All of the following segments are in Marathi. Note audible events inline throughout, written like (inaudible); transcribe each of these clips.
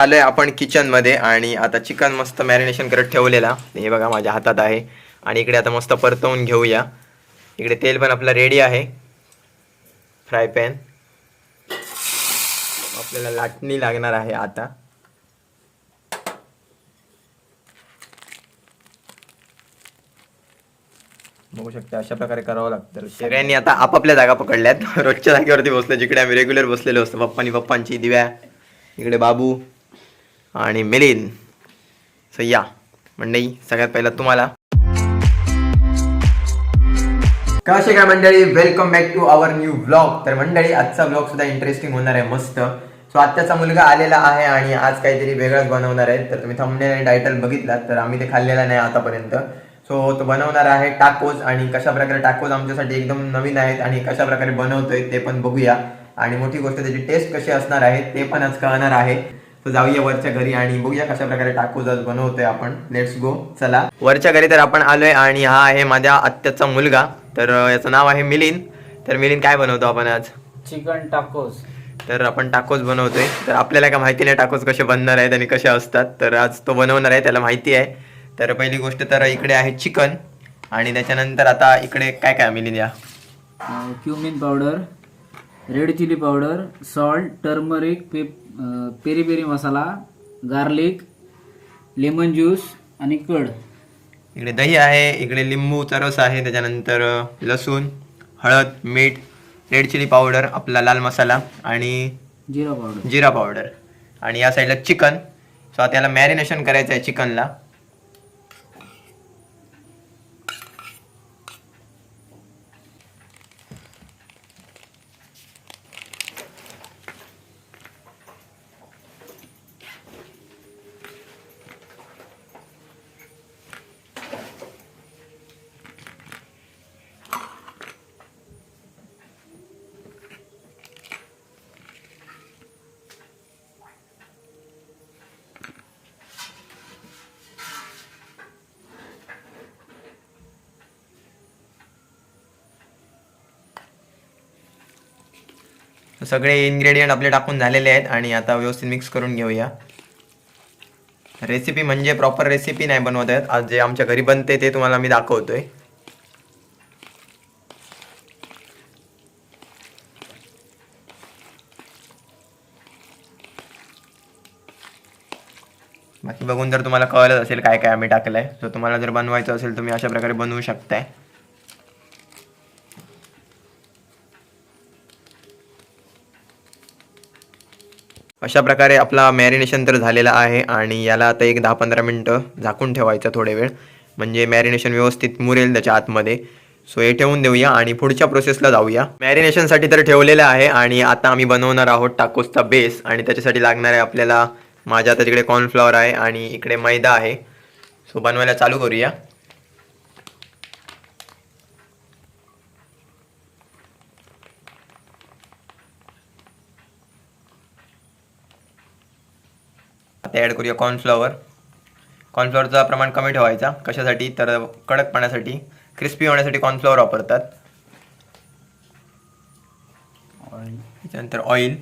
आलोय आपण किचनमध्ये आणि आता चिकन मस्त मॅरिनेशन करत ठेवलेला. हे बघा माझ्या हातात आहे. आणि इकडे आता मस्त परतवून घेऊया. इकडे तेल पण आपलं रेडी आहे. फ्राय पॅन आपल्याला लाटणी लागणार आहे आता. बघू शकता अशा प्रकारे करावं लागतं. सगळ्यांनी आता आपापल्या जागा पकडल्यात. (laughs) रोजच्या जागेवरती बसले जिकडे आम्ही रेग्युलर बसलेलो असतो. पप्पानी पप्पांची दिव्या इकडे बाबू. आणि मिलिंद सो या मंडळी सगळ्यात पहिला तुम्हाला. कसे काय मंडळी? Welcome back to our new blog तर मंडळी आजचा ब्लॉग सुद्धा इंटरेस्टिंग होणार आहे मस्त. सो आत्ताचा मुलगा आलेला आहे आणि आज काहीतरी वेगळंच बनवणार आहे. तर तुम्ही थंबनेल आणि टायटल बघितलात तर आम्ही ते खाल्लेलं नाही आतापर्यंत. सो तो बनवणार आहे टाकोज आणि कशा प्रकारे टाकोज आमच्यासाठी एकदम नवीन आहेत आणि कशा प्रकारे बनवतोय ते पण बघूया. आणि मोठी गोष्ट त्याची टेस्ट कशी असणार आहे ते पण आज कळणार आहे. तर जाऊया वरच्या घरी आणि बघूया कशा प्रकारे टाकोज आज बनवतोय आपण. लेट्स गो चला. वरच्या घरी तर आपण आलोय आणि हा आहे माझ्या आत्याचा मुलगा. तर याचं नाव आहे मिलिंद. तर मिलिंद काय बनवतो आपण आज? Chicken tacos. तर आपण टाकोज बनवतोय. तर आपल्याला काय माहिती नाही टाकोज कसे बनणार आहेत आणि कसे असतात. तर आज तो बनवणार आहे त्याला माहिती आहे. तर पहिली गोष्ट तर इकडे आहे चिकन. आणि त्याच्यानंतर आता इकडे काय काय मिलिंद या? Cumin powder red chilli powder salt turmeric pep peri peri masala garlic lemon juice आणि कड इकडे दही आहे इकडे लिंबूचा रस आहे त्याच्यानंतर लसूण हळद मीठ रेड चिली पावडर आपला लाल मसाला आणि जिरा पावडर. जिरा पावडर. आणि या साईडला चिकन. सो आता याला मॅरिनेशन करायचं आहे चिकनला. सगळे इन्ग्रेडियंट आपले टाकून झालेले आहेत आणि आता व्यवस्थित मिक्स करून घेऊया. रेसिपी म्हणजे प्रॉपर रेसिपी नाही बनवत आहेत. आज जे आमच्या घरी बनते ते तुम्हाला मी दाखवतोय. बाकी बघून जर तुम्हाला कळलंच असेल काय काय आम्ही टाकलं आहे तर तुम्हाला जर बनवायचं असेल तुम्ही अशा प्रकारे बनवू शकताय. अशा प्रकारे आपला मॅरिनेशन तर झालेला आहे आणि याला आता एक दहा पंधरा मिनटं झाकून ठेवायचं थोडे वेळ. म्हणजे मॅरिनेशन व्यवस्थित मुरेल त्याच्या आतमध्ये. सो हे ठेवून देऊया आणि पुढच्या प्रोसेसला जाऊया. मॅरिनेशनसाठी तर ठेवलेलं आहे आणि आता आम्ही बनवणार आहोत टाकोसचा बेस आणि त्याच्यासाठी लागणार आहे आपल्याला माझ्या आता तिकडे कॉर्नफ्लॉवर आहे आणि इकडे मैदा आहे. सो बनवायला चालू करूया. आता ॲड करूया कॉर्नफ्लॉवर कॉर्नफ्लॉवरचं प्रमाण कमी ठेवायचा. कशासाठी? तर कडकपणासाठी. क्रिस्पी होण्यासाठी कॉर्नफ्लॉवर वापरतात. त्याच्यानंतर ऑइल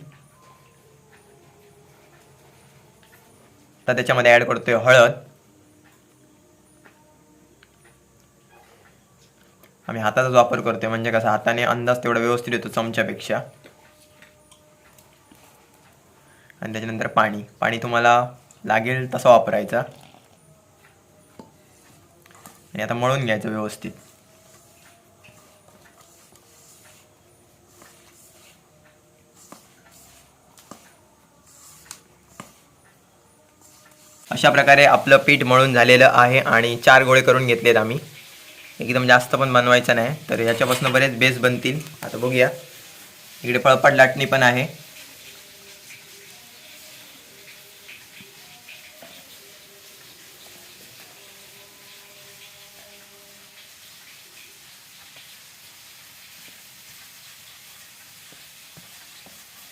तर त्याच्यामध्ये ॲड करतोय हळद. आम्ही हाताचाच वापर करतोय. म्हणजे कसं? हाताने अंदाज तेवढा व्यवस्थित येतो चमच्यापेक्षा. आणि त्याच्यानंतर पाणी. पाणी तुम्हाला लागेल तसा वापरायचा. आणि आता मळून घ्यायचं व्यवस्थित. अशा प्रकारे आपलं पीठ मळून झालेलं आहे आणि चार गोळे करून घेतलेत आम्ही. एकदम जास्त पण बनवायचं नाही तर याच्यापासून बरेच बेस बनतील. आता बघूया. इकडे पळपट लाटणी पण आहे.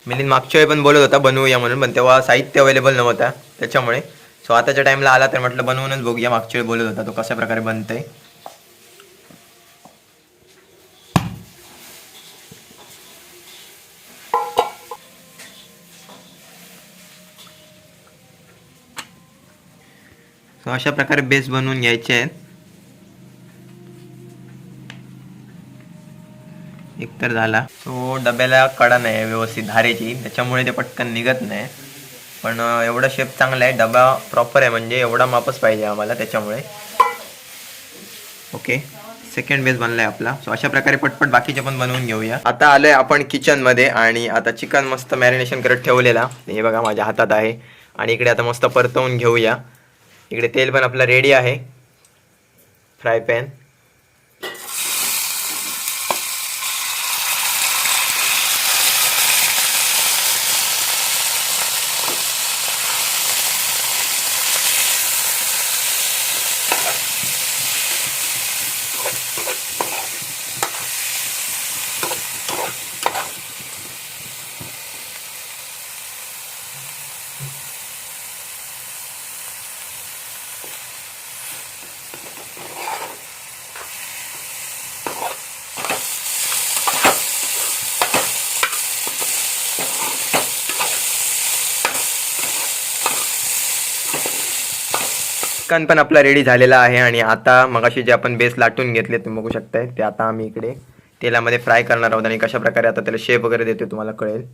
मिलिंद मागच्या वेळी पण बोलत होता बनवूया म्हणून पण तेव्हा साहित्य अवेलेबल नव्हता त्याच्यामुळे. सो आताच्या टाइमला आला तर म्हटलं बनवूनच बघूया मागच्या वेळी बोलत होता तो कशा प्रकारे बनतंय. सो अशा प्रकारे बेस बनवून घ्यायचे आहेत. एक तर झाला. सो डब्याला कडा नाही व्यवस्थित धारेची. त्याच्यामुळे ते पटकन निघत नाही. पण एवढा शेप चांगला आहे. डबा प्रॉपर आहे म्हणजे एवढा मापच पाहिजे आम्हाला त्याच्यामुळे. ओके सेकंड बेस बनलाय आपला. सो अशा प्रकारे पटपट बाकीचे पण बनवून घेऊया. आता आलोय आपण किचनमध्ये आणि आता चिकन मस्त मॅरिनेशन करत ठेवलेला. हे बघा माझ्या हातात आहे. आणि इकडे आता मस्त परतवून घेऊया. इकडे तेल पण आपलं रेडी आहे. फ्राय पॅन चिकन पण आपला रेडी झालेला आहे आणि आता मगाशी जे आपण बेस लाटून घेतले तुम्ही बघू शकताय ते आता आम्ही इकडे तेलामध्ये फ्राय करणार आहोत आणि कशा प्रकारे आता त्याला शेप वगैरे देतो तुम्हाला कळेल.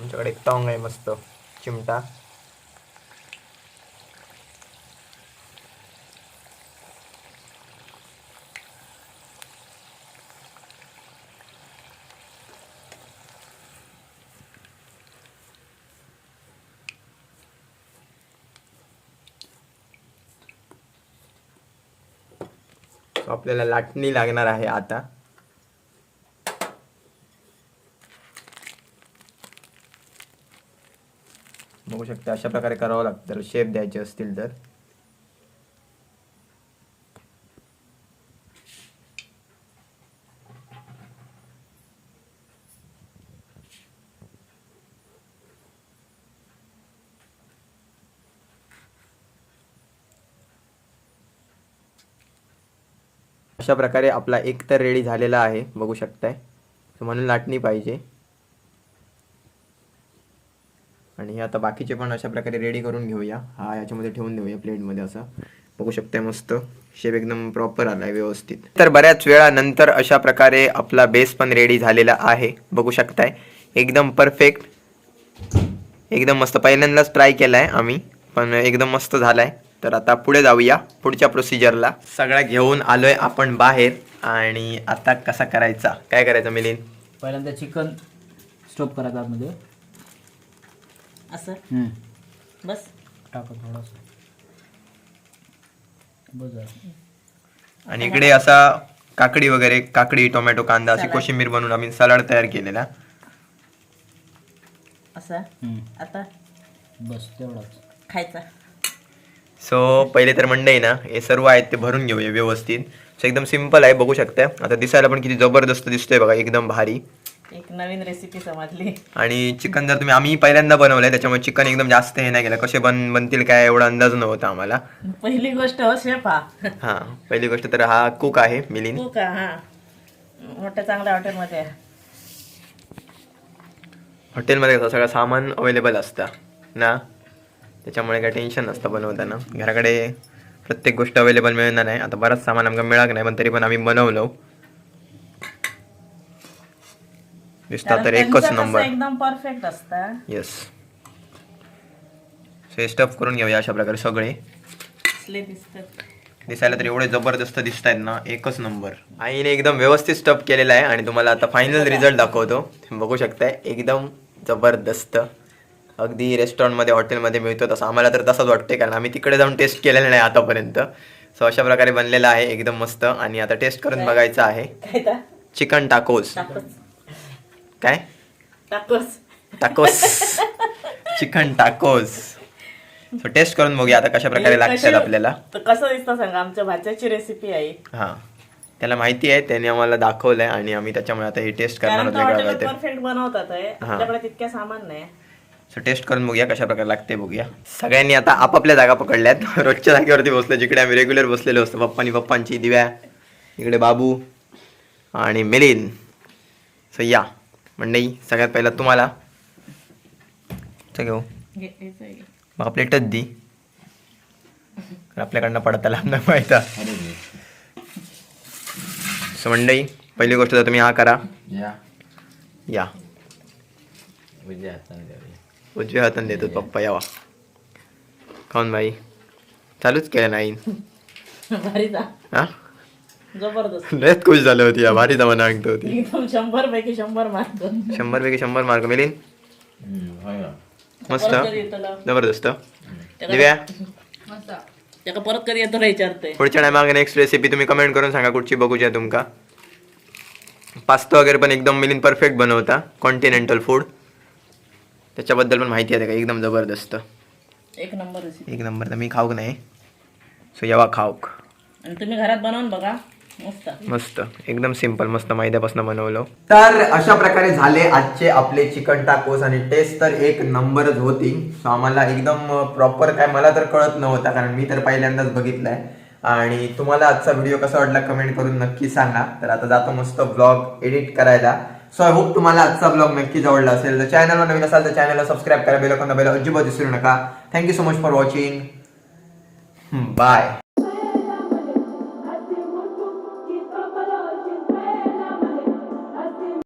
आमच्याकडे एक टॉंग आहे मस्त चिमटा So, आपल्याला लाटणी लागणार आहे आता बघू शकता अशा प्रकारे करावं लागतं. जर शेप द्यायचे असतील तर. अशा प्रकारे आपला एक तर रेडी झालेला आहे बघू शकताय. म्हणून लाटणी पाहिजे. आणि हे आता बाकीचे पण अशा प्रकारे रेडी करून घेऊया. हा याच्यामध्ये ठेवून देऊया प्लेटमध्ये असं. बघू शकते मस्त. शेप एकदम प्रॉपर आलाय व्यवस्थित. तर बऱ्याच वेळानंतर अशा प्रकारे आपला बेस पण रेडी झालेला आहे. बघू शकताय. एकदम परफेक्ट एकदम मस्त. पहिल्यांदाच ट्राय केलाय आम्ही पण एकदम मस्त झालाय. तर आता पुढे जाऊया. पुढच्या प्रोसिजरला सगळ्या घेऊन आलोय आपण बाहेर. आणि आता कसा करायचा? काय करायचं मिलिंद? पहिल्यांदा चिकन स्टोप करायचं आतमध्ये असं. हम्म. बस. टाका थोडंसं. बस झालं. आणि इकडे असा काकडी वगैरे काकडी टोमॅटो कांदा अशी. कोशिंबीर बनवून आम्ही सलाड तयार केलेला. असं. हम्म. आता बस तेवढाच. खायचा. सो पहिले तर मंडई ना हे सर्व आहेत ते भरून घेऊया व्यवस्थित. सो एकदम सिंपल आहे बघू शकता आता दिसायला पण किती जबरदस्त दिसतोय बघा एकदम भारी. एक नवीन रेसिपी समजली. आणि चिकन जर तुम्ही आम्ही पहिल्यांदा बनवलंय त्याच्यामुळे चिकन एकदम जास्त हे नाही केलं. कसे बन बनतील काय एवढा अंदाज नव्हता आम्हाला. पहिली गोष्ट हो शेफ हा. हा पहिली गोष्ट तर हा कुक आहे मिलिंद. तू का हा. मोठ्या चांगल्या हॉटेलमध्ये. हॉटेलमध्ये कसं सगळं सामान अवेलेबल असतं ना? त्याच्यामुळे काही टेन्शन नसतं बनवताना. घराकडे प्रत्येक गोष्ट अवेलेबल मिळणार नाही. आता बराच सामान आमका मिळाक नाही पण तरी पण आम्ही बनवलो. दिसता तर एकच नंबर एकदम परफेक्ट असतं येस हे स्टफ करून घेऊया अशा प्रकारे सगळे दिसायला तर एवढे जबरदस्त दिसत आहेत ना एकच नंबर आईने एकदम व्यवस्थित स्टफ केलेला आहे आणि तुम्हाला आता फायनल रिझल्ट दाखवतो बघू शकताय एकदम जबरदस्त अगदी रेस्टॉरंटमध्ये हॉटेलमध्ये मिळतो तसं आम्हाला तर तसंच वाटतंय कारण आम्ही तिकडे जाऊन टेस्ट केलेलं नाही आतापर्यंत सो अशा प्रकारे बनलेलं आहे एकदम मस्त आणि आता टेस्ट करून बघायचं आहे चिकन टाकोस काय? Tacos tacos chicken tacos so taste करून बघूया आता कशा प्रकारे हे लागतात आपल्याला. तर कसं दिसतं सांगा? आमच्या भाच्याची रेसिपी आहे. हा. त्याला माहिती आहे त्याने आम्हाला दाखवलंय आणि आम्ही त्याच्यामुळे आता हे टेस्ट करणार कारण आहोत वेगळं परफेक्ट बनवतात आहे. आपल्याकडे तितक्या सामान नाही. सो टेस्ट करून बघूया कशा प्रकारे लागते बघूया. सगळ्यांनी आता आपापल्या जागा पकडल्यात. (laughs) रोजच्या जागेवरती बसलो जिकडे आम्ही रेग्युलर बसलेलो असतो. पप्पानी पप्पांची दिव्या इकडे बाबू आणि मिलिंद. सो या. मंडई सगळ्यात पहिला तुम्हाला. घेऊ. घे, घ्यायचं आहे. मग प्लेटच दी. कारण आपल्याकडनं पडत लांब नाही सो मंडई पहिली गोष्ट तर तुम्ही हा करा. या. या. उजव्या हाताने देतो पप्पा यावा. खाऊन बाई चालूच केलं नाही. (laughs) हा? जबरदस्त. लयच खुश झालं होती या भारी जमा सांगतो होती. एकदम शंभर पैकी शंभर मार्क शंभर पैकी शंभर मार्क मिळेल. मस्त? जबरदस्त. दिव्या? त्याका परत कधी येतो विचारते पुढच्या टायमाग नेक्स्ट रेसिपी तुम्ही कमेंट करून सांगा कुठची बघूची आहे तुमका. पास्ता वगैरे पण एकदम मिलिंद परफेक्ट बनवता कॉन्टिनेंटल फूड त्याच्याबद्दल पण माहिती आहे का? एकदम जबरदस्त. एक नंबर एक नंबर तर मी खाऊक नाही. सो यावा खाऊक. आणि तुम्ही घरात बनवून बघा. मस्त. एकदम सिंपल मस्त मैद्यापासून बनवलं. तर अशा प्रकारे झाले आजचे आपले चिकन टाकोस आणि टेस्ट तर एक नंबरच होती. सो आम्हाला एकदम प्रॉपर काय मला तर कळत नव्हता कारण मी तर पहिल्यांदाच बघितलंय. आणि तुम्हाला आजचा व्हिडिओ कसा वाटला कमेंट करून नक्की सांगा. तर आता जातो मस्त ब्लॉग एडिट करायला. सो आय होप तुम्हाला आजचा ब्लॉग नक्कीच आवडला असेल. तर चॅनलवर नवीन असाल तर चॅनलला सबस्क्राईब करा बेल बेल अजिबात विसरू नका. Thank you so much for watching bye